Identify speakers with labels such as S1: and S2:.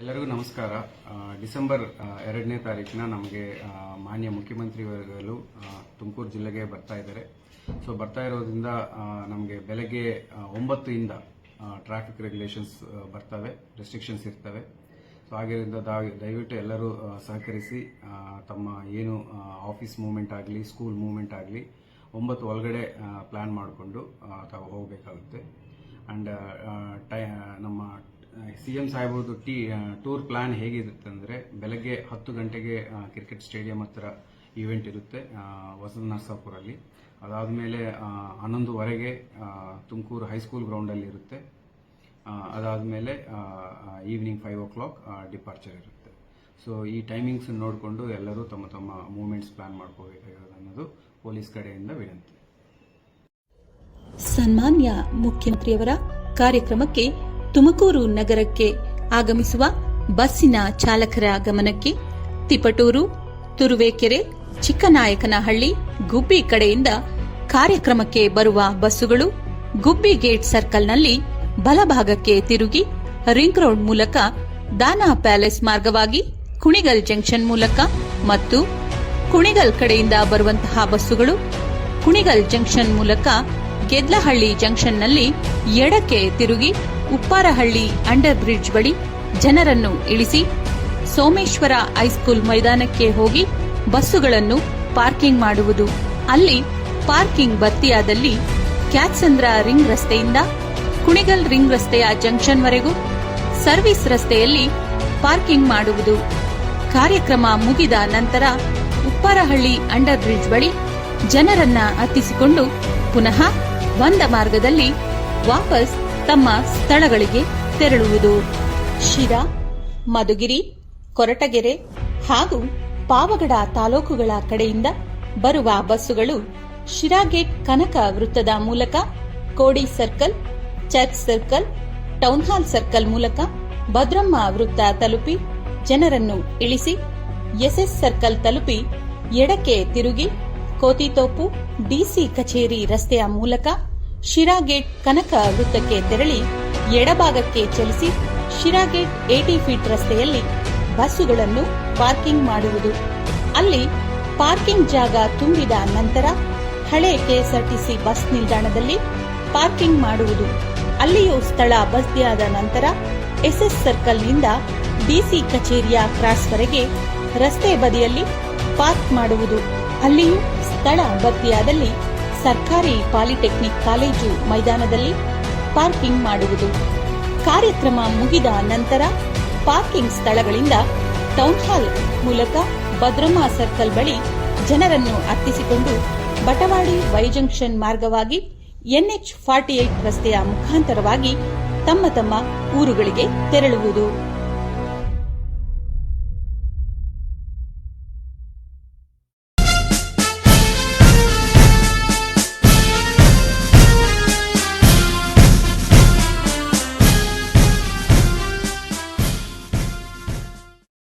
S1: ಎಲ್ಲರಿಗೂ ನಮಸ್ಕಾರ. ಡಿಸೆಂಬರ್ ಎರಡನೇ ತಾರೀಕಿನ ನಮಗೆ ಮಾನ್ಯ ಮುಖ್ಯಮಂತ್ರಿಗಳು ತುಮಕೂರು ಜಿಲ್ಲೆಗೆ ಬರ್ತಾ ಇದ್ದಾರೆ. ಸೊ ಬರ್ತಾ ಇರೋದ್ರಿಂದ ನಮಗೆ ಬೆಳಗ್ಗೆ ಒಂಬತ್ತರಿಂದ ಟ್ರಾಫಿಕ್ ರೆಗ್ಯುಲೇಷನ್ಸ್ ಬರ್ತವೆ ರೆಸ್ಟ್ರಿಕ್ಷನ್ಸ್ ಇರ್ತವೆ. ಸೊ ಆಗಿರೋದ್ರಿಂದ ದಯವಿಟ್ಟು ಎಲ್ಲರೂ ಸಹಕರಿಸಿ ತಮ್ಮ ಏನು ಆಫೀಸ್ ಮೂವ್ಮೆಂಟ್ ಆಗಲಿ ಸ್ಕೂಲ್ ಮೂವ್ಮೆಂಟ್ ಆಗಲಿ, ಒಂಬತ್ತು ಒಳಗಡೆ ಪ್ಲಾನ್ ಮಾಡಿಕೊಂಡು ತಾವು ಹೋಗಬೇಕಾಗುತ್ತೆ. ಆ್ಯಂಡ್ ಟೈ ನಮ್ಮ ಸಿ ಎಂ ಸಾಹೇಬ್ರದ್ದು ಟಿ ಟೂರ್ ಪ್ಲಾನ್ ಹೇಗಿರುತ್ತೆ ಅಂದರೆ ಬೆಳಗ್ಗೆ ಹತ್ತು ಗಂಟೆಗೆ ಕ್ರಿಕೆಟ್ ಸ್ಟೇಡಿಯಂ ಹತ್ರ ಈವೆಂಟ್ ಇರುತ್ತೆ ವಸಂತ ನರಸಾಪುರಲ್ಲಿ ಅದಾದಮೇಲೆ ಹನ್ನೊಂದುವರೆಗೆ ತುಮಕೂರು ಹೈಸ್ಕೂಲ್ ಗ್ರೌಂಡಲ್ಲಿ ಇರುತ್ತೆ. ಅದಾದಮೇಲೆ evening five o'clock departure ಇರುತ್ತೆ. ಸೊ, ಈ ಟೈಮಿಂಗ್ಸ್ ನೋಡಿಕೊಂಡು ಎಲ್ಲರೂ ತಮ್ಮ ತಮ್ಮ ಮೂವ್ಮೆಂಟ್ಸ್ ಪ್ಲಾನ್ ಮಾಡ್ಕೋಬೇಕಾಗಿರೋದು ಅನ್ನೋದು ಪೊಲೀಸ್ ಕಡೆಯಿಂದ ವಿನಂತಿ.
S2: ಸನ್ಮಾನ್ಯ ಮುಖ್ಯಮಂತ್ರಿಯವರ ಕಾರ್ಯಕ್ರಮಕ್ಕೆ ತುಮಕೂರು ನಗರಕ್ಕೆ ಆಗಮಿಸುವ ಬಸ್ಸಿನ ಚಾಲಕರ ಗಮನಕ್ಕೆ ತಿಪಟೂರು, ತುರುವೇಕೆರೆ, ಚಿಕ್ಕನಾಯಕನಹಳ್ಳಿ, ಗುಬ್ಬಿ ಕಡೆಯಿಂದ ಕಾರ್ಯಕ್ರಮಕ್ಕೆ ಬರುವ ಬಸ್ಸುಗಳು ಗುಬ್ಬಿ ಗೇಟ್ ಸರ್ಕಲ್ನಲ್ಲಿ ಬಲಭಾಗಕ್ಕೆ ತಿರುಗಿ ರಿಂಗ್ ರೋಡ್ ಮೂಲಕ ದಾನಾ ಪ್ಯಾಲೇಸ್ ಮಾರ್ಗವಾಗಿ ಕುಣಿಗಲ್ ಜಂಕ್ಷನ್ ಮೂಲಕ ಮತ್ತು ಕುಣಿಗಲ್ ಕಡೆಯಿಂದ ಬರುವಂತಹ ಬಸ್ಸುಗಳು ಕುಣಿಗಲ್ ಜಂಕ್ಷನ್ ಮೂಲಕ ಗೆದ್ಲಹಳ್ಳಿ ಜಂಕ್ಷನ್ನಲ್ಲಿ ಎಡಕ್ಕೆ ತಿರುಗಿ ಉಪ್ಪಾರಹಳ್ಳಿ ಅಂಡರ್ ಬ್ರಿಡ್ಜ್ ಬಳಿ ಜನರನ್ನು ಇಳಿಸಿ ಸೋಮೇಶ್ವರ ಹೈಸ್ಕೂಲ್ ಮೈದಾನಕ್ಕೆ ಹೋಗಿ ಬಸ್ಸುಗಳನ್ನು ಪಾರ್ಕಿಂಗ್ ಮಾಡುವುದು. ಅಲ್ಲಿ ಪಾರ್ಕಿಂಗ್ ಭರ್ತಿಯಾದಲ್ಲಿ ಕ್ಯಾತ್ಸಂದ್ರ ರಿಂಗ್ ರಸ್ತೆಯಿಂದ ಕುಣಿಗಲ್ ರಿಂಗ್ ರಸ್ತೆಯ ಜಂಕ್ಷನ್ವರೆಗೂ ಸರ್ವಿಸ್ ರಸ್ತೆಯಲ್ಲಿ ಪಾರ್ಕಿಂಗ್ ಮಾಡುವುದು. ಕಾರ್ಯಕ್ರಮ ಮುಗಿದ ನಂತರ ಉಪ್ಪಾರಹಳ್ಳಿ ಅಂಡರ್ ಬ್ರಿಡ್ಜ್ ಬಳಿ ಜನರನ್ನ ಹತ್ತಿಸಿಕೊಂಡು ಪುನಃ ಬಂದ ಮಾರ್ಗದಲ್ಲಿ ವಾಪಸ್ ತಮ್ಮ ಸ್ಥಳಗಳಿಗೆ ತೆರಳುವುದು. ಶಿರಾ, ಮಧುಗಿರಿ, ಕೊರಟಗೆರೆ ಹಾಗೂ ಪಾವಗಡ ತಾಲೂಕುಗಳ ಕಡೆಯಿಂದ ಬರುವ ಬಸ್ಸುಗಳು ಶಿರಾಗೇಟ್ ಕನಕ ವೃತ್ತದ ಮೂಲಕ, Kodi circle, church circle, town hall circle ಮೂಲಕ ಭದ್ರಮ್ಮ ವೃತ್ತ ತಲುಪಿ ಜನರನ್ನು ಇಳಿಸಿ, ಎಸ್ಎಸ್ ಸರ್ಕಲ್ ತಲುಪಿ ಎಡಕ್ಕೆ ತಿರುಗಿ, ಕೋತಿತೋಪು ಡಿಸಿ ಕಚೇರಿ ರಸ್ತೆಯ ಮೂಲಕ ಶಿರಾಗೇಟ್ ಕನಕ ವೃತ್ತಕ್ಕೆ ತೆರಳಿ ಎಡಭಾಗಕ್ಕೆ ಚಲಿಸಿ ಶಿರಾಗೇಟ್ ಏಟಿ ಫೀಟ್ ರಸ್ತೆಯಲ್ಲಿ ಬಸ್ಸುಗಳನ್ನು ಪಾರ್ಕಿಂಗ್ ಮಾಡುವುದು. ಅಲ್ಲಿ ಪಾರ್ಕಿಂಗ್ ಜಾಗ ತುಂಬಿದ ನಂತರ ಹಳೆ ಕೆಎಸ್ಆರ್ಟಿಸಿ ಬಸ್ ನಿಲ್ದಾಣದಲ್ಲಿ ಪಾರ್ಕಿಂಗ್ ಮಾಡುವುದು. ಅಲ್ಲಿಯೂ ಸ್ಥಳ ಬಸ್ತಿಯಾದ ನಂತರ ಎಸ್ಎಸ್ ಸರ್ಕಲ್ನಿಂದ ಡಿಸಿ ಕಚೇರಿಯ ಕ್ರಾಸ್ವರೆಗೆ ರಸ್ತೆ ಬದಿಯಲ್ಲಿ ಪಾರ್ಕ್ ಮಾಡುವುದು. ಅಲ್ಲಿಯೂ ಸ್ಥಳ ಭರ್ತಿಯಾದಲ್ಲಿ ಸರ್ಕಾರಿ ಪಾಲಿಟೆಕ್ನಿಕ್ ಕಾಲೇಜು ಮೈದಾನದಲ್ಲಿ ಪಾರ್ಕಿಂಗ್ ಮಾಡುವುದು. ಕಾರ್ಯಕ್ರಮ ಮುಗಿದ ನಂತರ ಪಾರ್ಕಿಂಗ್ ಸ್ಥಳಗಳಿಂದ ಟೌನ್ಹಾಲ್ ಮೂಲಕ ಭದ್ರಮ್ಮ ಸರ್ಕಲ್ ಬಳಿ ಜನರನ್ನು ಅರ್ಥಿಸಿಕೊಂಡು ಬಟವಾಡಿ ವೈಜಂಕ್ಷನ್ ಮಾರ್ಗವಾಗಿ ಎನ್ಎಚ್ ಫಾರ್ಟಿ ಏಟ್ ರಸ್ತೆಯ ಮುಖಾಂತರವಾಗಿ ತಮ್ಮ ತಮ್ಮ ಊರುಗಳಿಗೆ ತೆರಳುವುದು.